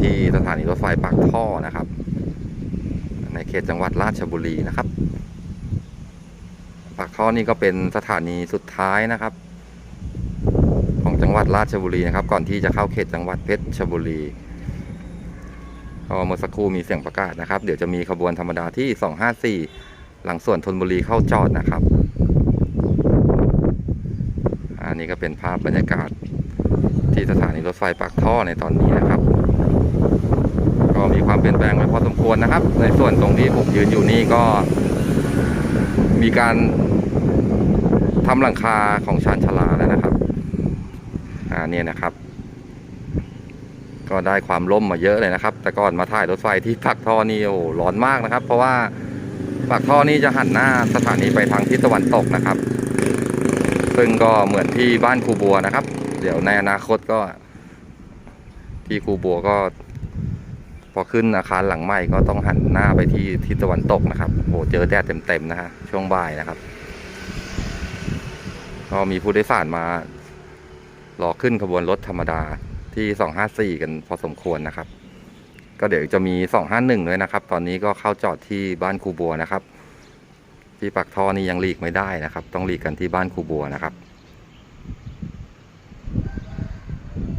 ที่สถานีรถไฟปากท่อนะครับ ในเขตจังหวัดราชบุรีนะครับ ปากท่อนี่ก็เป็นสถานีสุดท้ายนะครับ ของจังหวัดราชบุรีนะครับ ก่อนที่จะเข้าเขตจังหวัดเพชรบุรีก็เมื่อสักครู่มีเสียงประกาศนะครับ เดี๋ยวจะมีขบวนธรรมดาที่ 254 หลังส่วนธนบุรีเข้าจอดนะครับ อันนี้ก็เป็นภาพบรรยากาศที่สถานีรถไฟปากท่อในตอนนี้นะครับ มีความเปลี่ยนแปลงไปพอสมควรนะครับ ในส่วนตรงที่ผมยืนอยู่นี่ก็ มีการทำหลังคาของชานชลาแล้วนะครับ อ่าเนี่ยนะครับ ก็ได้ความร่มมาเยอะเลยนะครับ แต่ก่อนมาถ่ายรถไฟที่ปากท่อนี่โอ้โหร้อนมากนะครับ เพราะว่าปากท่อนี่จะหันหน้าสถานีไปทางทิศตะวันตกนะครับ ซึ่งก็เหมือนที่บ้านครูบัวนะครับ เดี๋ยวในอนาคตก็ ที่ครูบัวก็ อขึ้นอาคารหลังใหม่ก็ต้องหันหน้าไปที่ทิศตะวันตกนะครับโอ้โหเจอแดดเต็มๆนะฮะช่วงบ่ายนะครับก็มีผู้โดยสารมารอขึ้นขบวนรถธรรมดาที่ 254 กันพอสมควรนะครับ ก็เดี๋ยวจะมี 251ด้วยนะครับ ตอนนี้ก็เข้าจอดที่บ้านครูบัวนะครับ ที่ปักท่อนี่ยังหลีกไม่ได้นะครับ ต้องหลีกกันที่บ้านครูบัวนะครับ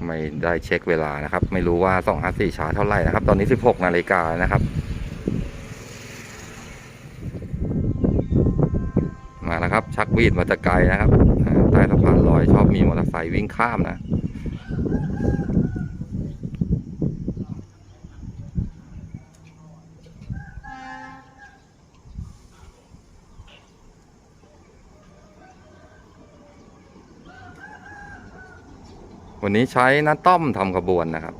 ไม่ได้เช็คเวลานะครับ ไม่รู้ว่า254ช้าเท่าไหร่นะครับ ตอนนี้16นาฬิกานะครับ มาแล้วครับ ชักวีดมาแตะไกลนะครับใต้สะพานลอยชอบมีมอเตอร์ไซค์วิ่งข้ามนะ วันนี้ใช้น้าต้อมทำขบวนนะครับ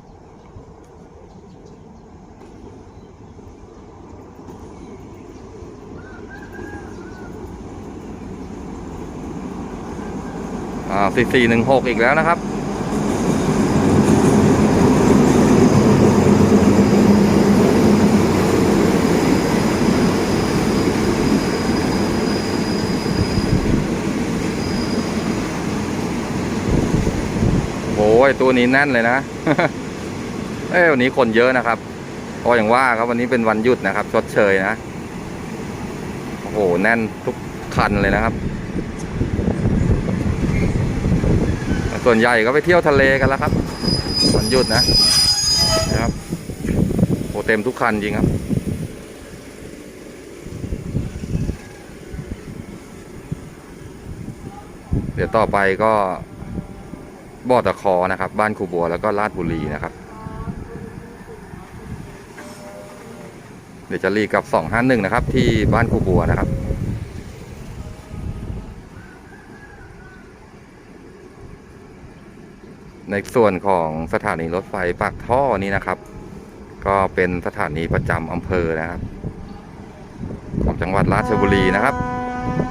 อ่าสี่สี่หนึ่งหกอีกแล้วนะครับ โอ้ ยตัวนี้แน่นเลยนะ เอ้ยวันนี้คนเยอะนะครับเพราะอย่างว่าครับวันนี้เป็นวันหยุดนะครับ ชดเชยนะโอ้โหแน่นทุกคันเลยนะครับ ส่วนใหญ่ก็ไปเที่ยวทะเลกันแล้วครับ วันหยุดนะนะครับโอ้เต็มทุกคันจริงครับเดี๋ยวต่อไปก็ บ่อตะคอนะครับ บ้านครูบัวแล้วก็ลาดบุรีนะครับ เดี๋ยวจะรีกับ 251 นะครับ ที่บ้านครูบัวนะครับในส่วนของสถานีรถไฟปากท่อนี้นะครับ ก็เป็นสถานีประจำอำเภอนะครับ ของจังหวัดราชบุรีนะครับ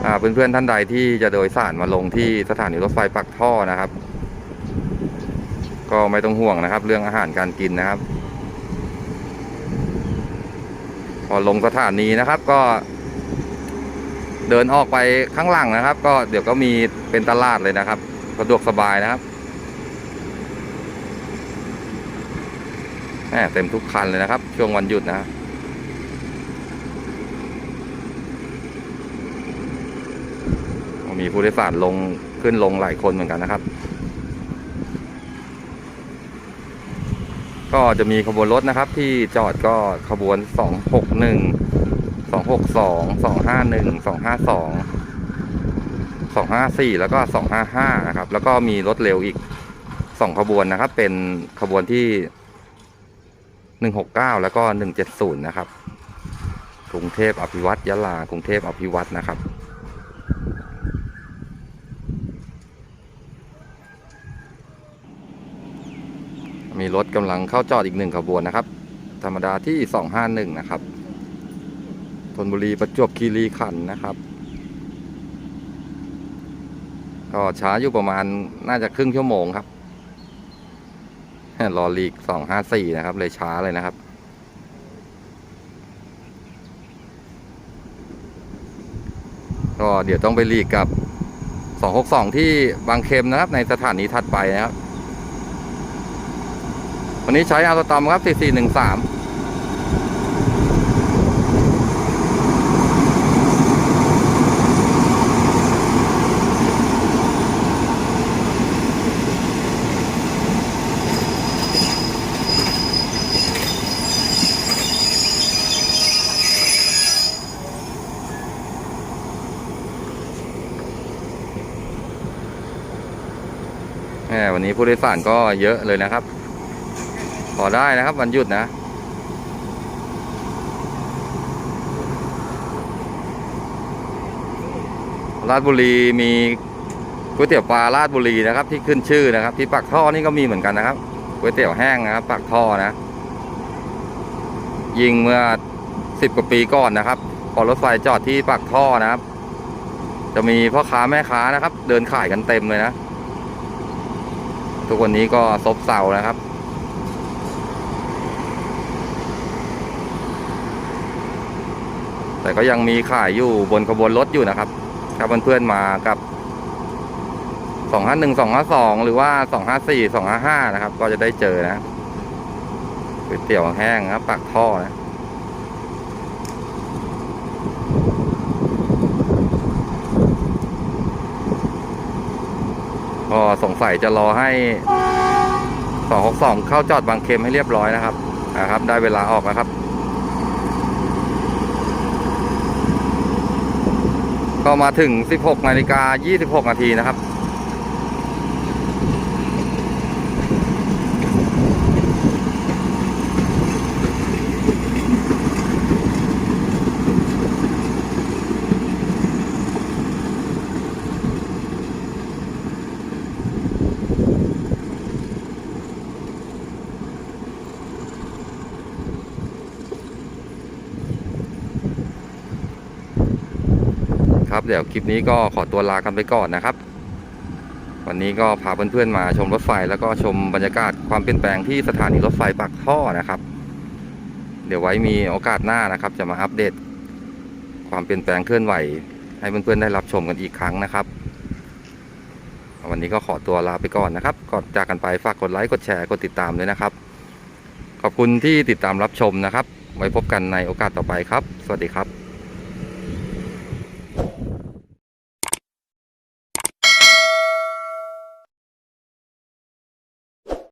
อ่าเพื่อนๆท่านใดที่จะโดยสารมาลงที่สถานีรถไฟปากท่อนะครับ ก็ไม่ต้องห่วงนะครับ เรื่องอาหารการกินนะครับ พอลงสถานีนะครับก็ เดินออกไปข้างหลังนะครับ ก็เดี๋ยวก็มีเป็นตลาดเลยนะครับสะดวกสบายนะครับแหม่เต็มทุกคันเลยนะครับ ช่วงวันหยุดนะมีผู้โดยสารลงขึ้นลงหลายคนเหมือนกันนะครับ ก็จะมีขบวนรถนะครับ ที่จอดก็ขบวน 261 262 251 252 254 แล้วก็ 255 นะครับ แล้วก็มีรถเร็วอีก 2 ขบวนนะครับ เป็นขบวนที่ 169 แล้วก็ 170 นะครับ กรุงเทพอภิวัตยะลา กรุงเทพอภิวัตนะครับ มีรถกำลังเข้าจอดอีกหนึ่งขบวนนะครับ ธรรมดาที่ 251 นะครับธนบุรีประจวบคีรีขันธ์นะครับ ก็ช้าอยู่ประมาณน่าจะครึ่งชั่วโมงครับรอลีก 254 นะครับ เลยช้าเลยนะครับก็เดี๋ยวต้องไปลีกกับ 262 ที่บางเข็มนะครับ ในสถานีถัดไปนะครับ วันนี้ใช้อัลตตอมครับ 4413แหมวันนี้ผู้โดยสารก็เยอะเลยนะครับ พอได้นะครับ วันหยุดนะ ราชบุรีมีก๋วยเตี๋ยวปลาราชบุรีนะครับ ที่ขึ้นชื่อนะครับ ที่ปากท่อนี่ก็มีเหมือนกันนะครับก๋วยเตี๋ยวแห้งนะครับปากท่อนะ ยิงเมื่อสิบกว่าปีก่อนนะครับพอรถไฟจอดที่ปากท่อนะครับ จะมีพ่อค้าแม่ค้านะครับ เดินขายกันเต็มเลยนะ ทุกวันนี้ก็ซบเซานะครับ แต่ก็ยังมีขายอยู่บนขบวนรถอยู่นะครับ ถ้าเพื่อนๆมากับ 251 252 หรือว่า 254 255 นะครับ ก็จะได้เจอนะก๋วยเตี๋ยวแห้งนะครับปากท่อนะก็สงสัยจะรอให้262 เข้าจอดบางเข็มให้เรียบร้อยนะครับนะครับ ได้เวลาออกแล้วครับ ก็มาถึง 16นาฬิกา26นาทีนะครับ ครับ เดี๋ยวคลิปนี้ก็ขอตัวลากันไปก่อนนะครับ วันนี้ก็พาเพื่อนๆมาชมรถไฟแล้วก็ชมบรรยากาศความเปลี่ยนแปลงที่สถานีรถไฟปากท่อนะครับ เดี๋ยวไว้มีโอกาสหน้านะครับ จะมาอัปเดต ความเปลี่ยนแปลงเคลื่อนไหว ให้เพื่อนๆได้รับชมกันอีกครั้งนะครับ วันนี้ก็ขอตัวลาไปก่อนนะครับก่อนจากกันไปฝากกดไลค์กดแชร์กดติดตามด้วยนะครับ ขอบคุณที่ติดตามรับชมนะครับ ไว้พบกันในโอกาสต่อไปครับ สวัสดีครับ